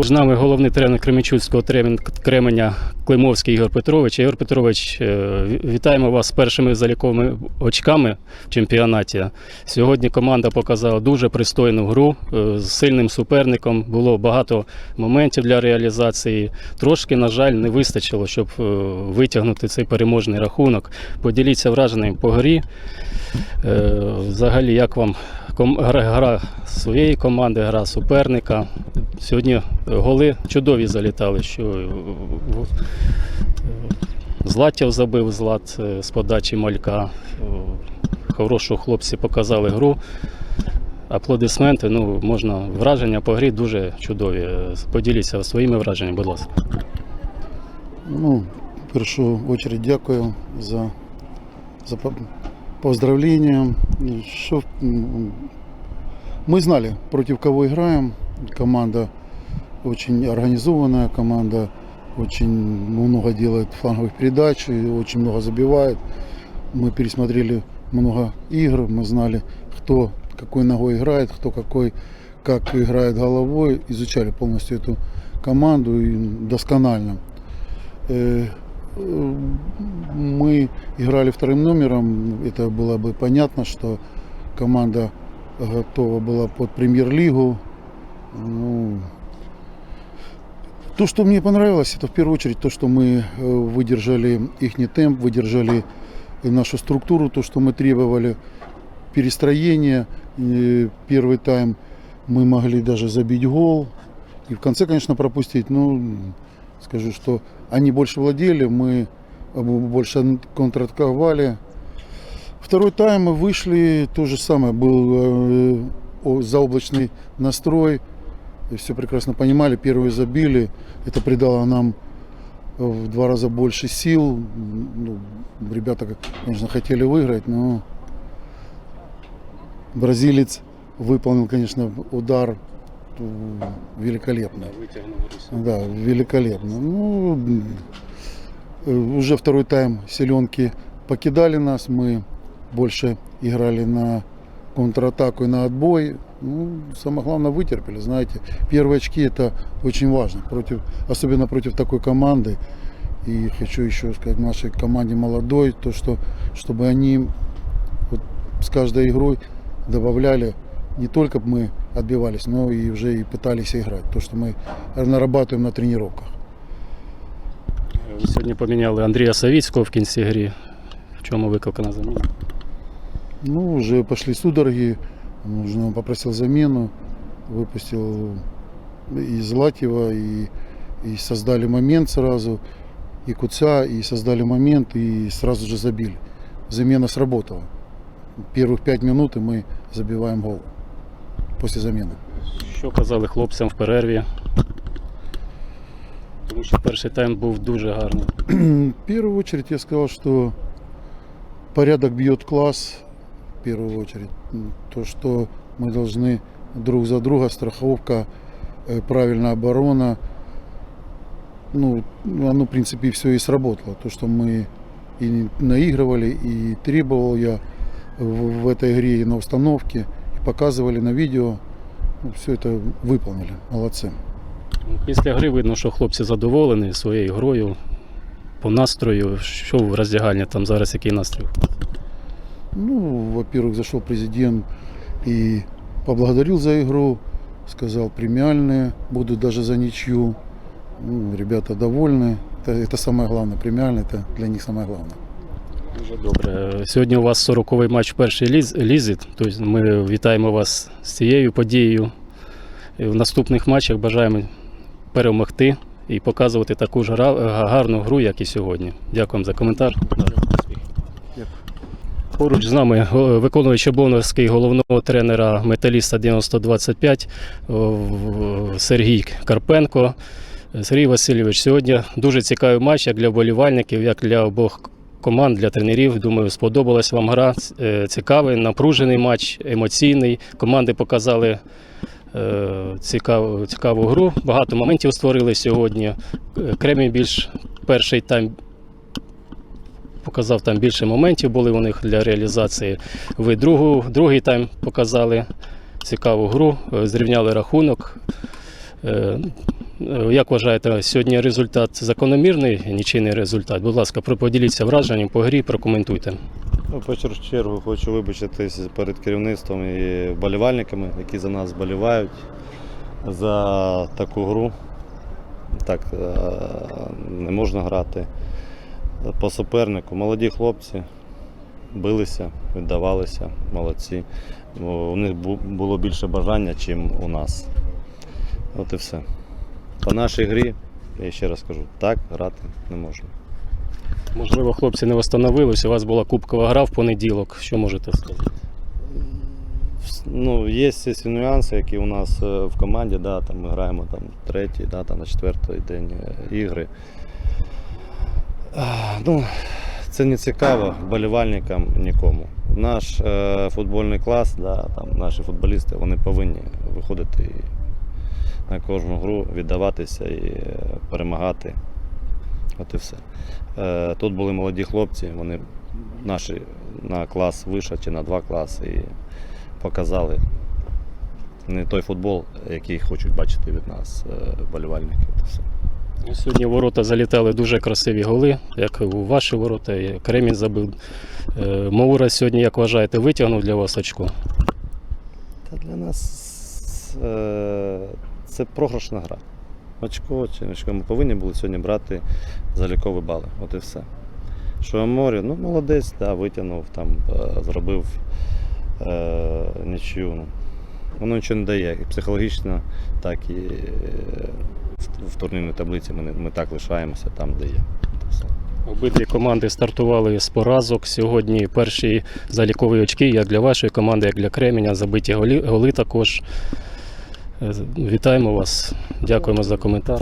З нами головний тренер Кременчуцького Кременя Климовський Ігор Петрович. Ігор Петрович, е, вітаємо вас з першими заліковими очками в чемпіонаті. Сьогодні команда показала дуже пристойну гру е, з сильним суперником. Було багато моментів для реалізації. Трошки, на жаль, не вистачило, щоб е, витягнути цей переможний рахунок. Поділіться враженням по грі. Взагалі, як вам гра, своєї команди, гра суперника? Сьогодні голи чудові залітали. Що е, Златів забив злат е, з подачі малька. Е, Хорошо хлопці показали гру. Аплодисменти, ну, можна, враження по грі дуже чудові. Поділіться своїми враженнями, будь ласка. Ну, в першу очередь дякую за, за поздравления. Что, м, мы знали, против кого играем. Команда очень организованная, команда очень много делает фланговых передач, и очень много забивает. Мы пересмотрели много игр, мы знали, кто какой ногой играет, кто какой, как играет головой, изучали полностью эту команду и досконально. Мы играли вторым номером, это было бы понятно, что команда готова была под премьер-лигу. Ну, то, что мне понравилось, это в первую очередь то, что мы э, выдержали их темп, выдержали нашу структуру, то, что мы требовали перестроения. Э, Первый тайм мы могли даже забить гол. И в конце, конечно, пропустить. Ну, скажу, что они больше владели, мы больше контратаковали. Второй тайм мы вышли, то же самое, был э, заоблачный настрой, все прекрасно понимали, первые забили, это придало нам э, в два раза больше сил, ну, ребята, конечно, хотели выиграть, но бразилец выполнил, конечно, удар великолепно. Да, великолепно. Ну, уже второй тайм селенки покидали нас. Мы больше играли на контратаку и на отбой. Ну, самое главное, вытерпели. Знаете, первые очки это очень важно, против, особенно против такой команды. И хочу еще сказать нашей команде молодой, то, что чтобы они вот с каждой игрой добавляли не только мы отбивались, но и уже и пытались играть. То, что мы нарабатываем на тренировках. Ви Сьогодні поміняли Андрія Савіцького в кінці грі. В чому виклика на заміну? Ну, уже пошли судороги, нужно попросил замену, выпустил и Златьева, и, и создали момент сразу, и Куца, и создали момент, и сразу же забили. Замена сработала. Первых пять минут и мы забиваем гол после замены. Що казали хлопцям в перерві? Тому що перший тайм був дуже гарний. В первую очередь я сказал, что порядок бьет класс. В первую очередь. М, То, что мы должны друг за друга, страховка, э, правильная оборона. Ну, оно, в принципе, все и сработало. То, что мы и наигрывали, и требовал я в, в этой игре и на установке, и показывали на видео. все это выполнили. Молодцы. Після гри видно, що хлопці задоволені своєю грою, по настрою. Що в роздягальні там зараз який настрій? Ну, во-первых, зашел президент и поблагодарил за игру, сказал премиальные, будут даже за ничью. Ну, ребята довольны. Это, это самое главное, премиальные, это для них самое главное. Дуже добре. Сьогодні у вас 40-й матч в першій ліз- лізі. Тобто ми вітаємо вас з цією подією. В наступних матчах бажаємо перемогти і показувати таку ж гарну гру, як і сьогодні. Дякуємо за коментар. Поруч з нами виконуючий обов'язки головного тренера металіста 9025 Сергій Карпенко. Сергій Васильович, сьогодні дуже цікавий матч як для вболівальників, як для обох команд, для тренерів. Думаю, сподобалась вам гра. Е, Цікавий, напружений матч, емоційний. Команди показали е, цікаву, цікаву гру. Багато моментів створили сьогодні. Е, Кремінь більш перший тайм показав там більше моментів були у них для реалізації. Ви другу, другий тайм показали цікаву гру, зрівняли рахунок. Е, Як вважаєте, сьогодні результат закономірний, нічийний результат? Будь ласка, поділіться враженням по грі, прокоментуйте. Ну, першу чергу хочу вибачитись перед керівництвом і вболівальниками, які за нас вболівають за таку гру. Так е, не можна грати. По супернику молоді хлопці билися, віддавалися, молодці. У них було більше бажання, ніж у нас. От і все. По нашій грі, я ще раз кажу, так грати не можна. Можливо, хлопці не встановились, у вас була кубкова гра в понеділок. Що можете сказати? Ну, є ці нюанси, які у нас е, в команді, да, там ми граємо там, третій, да, там, на четвертий день е, ігри. Ну, це не цікаво вболівальникам нікому. Наш е, футбольний клас, да, там, наші футболісти, вони повинні виходити і на кожну гру, віддаватися і е, перемагати. От і все. Е, тут були молоді хлопці, вони наші на клас вище чи на два класи. І показали не той футбол, який хочуть бачити від нас е, вболівальники. От і все. Сьогодні в ворота залітали дуже красиві голи, як у ваші ворота, Кремінь забив. Маура сьогодні, як вважаєте, витягнув для вас очко? Та для нас це програшна гра. Очко чи очко. Ми повинні були сьогодні брати залікові бали. От і все. Що морі, ну молодець, да, витягнув, там, е, зробив е, нічию. Ну, Воно нічого не дає. І психологічно, так і е, в, турнірній таблиці ми, ми так лишаємося там, де є. Обидві команди стартували з поразок. Сьогодні перші залікові очки, як для вашої команди, як для Кременя, забиті голі, голи також. Е, Вітаємо вас. Дякуємо за коментар.